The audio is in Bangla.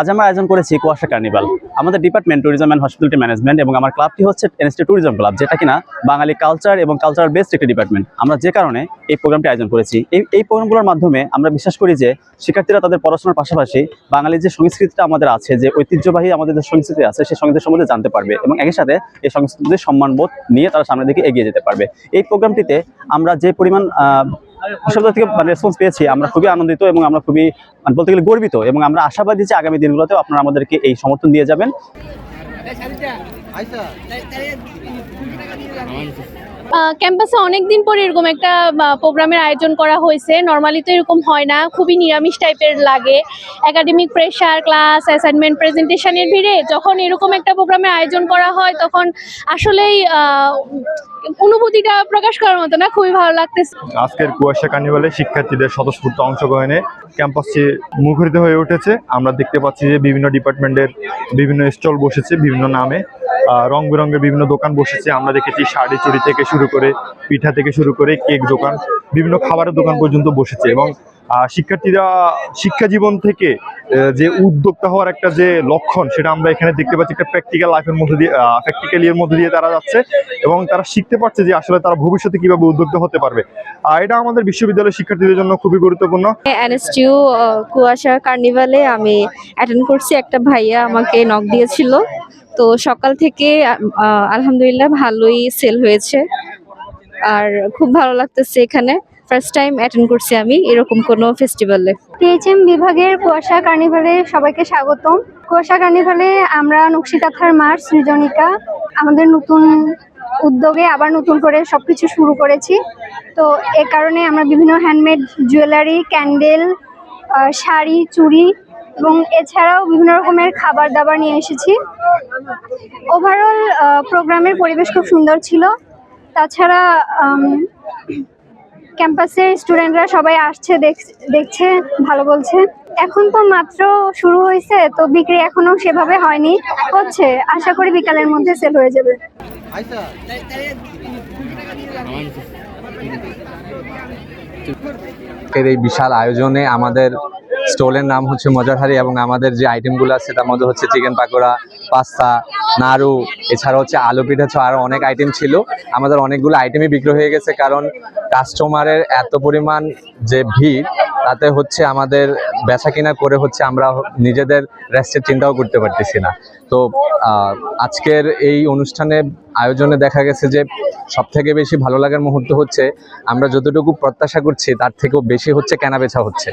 আজ আমরা আয়োজন করেছি কুয়াশা কার্নিভাল। আমাদের department tourism and hospitality management এবং আমার ক্লাবটি হচ্ছে এনএসটি ট্যুরিজম ক্লাব যেটা কিনা বাঙালি কালচার এবং কালচারাল বেস্ট একটি ডিপার্টমেন্ট আমরা যে কারণে এই প্রোগ্রামটি আয়োজন করেছি, এই এই প্রোগ্রামগুলোর মাধ্যমে আমরা বিশ্বাস করি যে শিক্ষার্থীরা তাদের পড়াশোনার পাশাপাশি বাঙালির যে সংস্কৃতিটা আমাদের আছে, যে ঐতিহ্যবাহী আমাদের যে সংস্কৃতি আছে, সেই সংস্কৃতির সম্বন্ধে জানতে পারবে এবং একই সাথে এই সংস্কৃতির সম্মানবোধ নিয়ে তারা সামনের দিকে এগিয়ে যেতে পারবে। এই প্রোগ্রামটিতে আমরা যে পরিমাণ আহ, থেকে মানে রেসপন্স পেয়েছি। আমরা খুবই আনন্দিত এবং আমরা খুবই মানে বলতে গেলে গর্বিত এবং আমরা আশাবাদী যে আগামী দিনগুলোতেও আপনারা আমাদেরকে এই সমর্থন দিয়ে যাবেন। ক্যাম্পাসে অনেক দিন পরে এরকম একটা প্রোগ্রামের আয়োজন করা হয়েছে। নর্মালি তো এরকম হয় না, খুবই নিরামিষ টাইপের লাগে। একাডেমিক প্রেশার ক্লাস অ্যাসাইনমেন্ট প্রেজেন্টেশনের ভিড়ে যখন এরকম একটা প্রোগ্রামের আয়োজন করা হয়, তখন আসলেই অনুভূতিটা প্রকাশ করার মতো না, খুবই ভালো লাগতেছে। আজকের কুয়াশা কার্নিভালে শিক্ষার্থীদের স্বতঃস্ফূর্ত অংশগ্রহণে ক্যাম্পাসটি মুখরিত হয়ে উঠেছে। আমরা দেখতে পাচ্ছি যে বিভিন্ন ডিপার্টমেন্টের বিভিন্ন স্টল বসেছে বিভিন্ন নামে। রং বেরঙের বিভিন্ন দোকান বসেছে। আমরা দেখেছি শাড়ি চুড়ি থেকে শুরু করে পিঠা থেকে শুরু করে কেক দোকান, বিভিন্ন খাবারের দোকান পর্যন্ত বসেছে এবং শিক্ষার্থীরা শিক্ষা জীবন থেকে যে উদ্যোক্তা হওয়ার একটা যে লক্ষণ সেটা আমরা এখানে দেখতে পাচ্ছি। একটা প্র্যাকটিক্যাল লাইফের মধ্যে দিয়ে প্র্যাকটিক্যাল এর মধ্যে দিয়ে তারা যাচ্ছে এবং তারা শিখতে পারছে যে আসলে তারা ভবিষ্যতে কীভাবে উদ্যোক্তা হতে পারবে। এটা আমাদের বিশ্ববিদ্যালয়ের শিক্ষার্থীদের জন্য খুবই গুরুত্বপূর্ণ। এনএসটিউ কুয়াশা কার্নিভালে আমি অ্যাটেন্ড করছি। একটা ভাইয়া আমাকে নক দিয়েছিল। তো সকাল থেকে আলহামদুলিল্লাহ ভালোই সেল হয়েছে। আর খুব ভালো লাগতেছে এখানে। ফার্স্ট টাইম অ্যাটেন্ড করছি আমি এরকম কোনো ফেস্টিভ্যালে টিএইচএম বিভাগের কুয়াশা কার্নিভালে সবাইকে স্বাগতম। কুয়াশা কার্নিভালে আমরা নকশিকাথার মাঠ সৃজনিকা, আমাদের নতুন উদ্যোগে আবার নতুন করে সবকিছু শুরু করেছি। তো এ কারণে আমরা বিভিন্ন হ্যান্ডমেড জুয়েলারি ক্যান্ডেল শাড়ি, চুড়ি এবং এছাড়াও বিভিন্ন রকমের খাবার দাবার নিয়ে এসেছি। ওভারঅল প্রোগ্রামের পরিবেশ খুব সুন্দর ছিল। তাছাড়া ক্যাম্পাসের স্টুডেন্টরা সবাই আসছে, দেখ- দেখছে, ভালো বলছে। এখন তো মাত্র শুরু হয়েছে, তো বিক্রি এখনও সেভাবে হয়নি, হচ্ছে। আশা করি বিকালের মধ্যে সেল হয়ে যাবে। এই বিশাল আয়োজনে আমাদের স্টলের নাম হচ্ছে মজারহারি এবং আমাদের যে আইটেমগুলো আছে, তার মধ্যে হচ্ছে চিকেন পাকোড়া, পাস্তা, নাড়ু, এছাড়া হচ্ছে আলু পিঠা ছ আরও অনেক আইটেম ছিল। আমাদের অনেকগুলো আইটেমই বিক্রি হয়ে গেছে কারণ কাস্টমারের এত পরিমাণ যে ভিড়, তাতে হচ্ছে আমাদের বেচা কিনা করে হচ্ছে আমরা নিজেদের রেস্টের চিন্তাও করতে পারতেছি না। তো আজকের এই অনুষ্ঠানে আয়োজনে দেখা গেছে যে সব থেকে বেশি ভালো লাগার মুহূর্ত হচ্ছে, আমরা যতটুকু প্রত্যাশা করছি, তার থেকেও বেশি হচ্ছে কেনা বেচা হচ্ছে।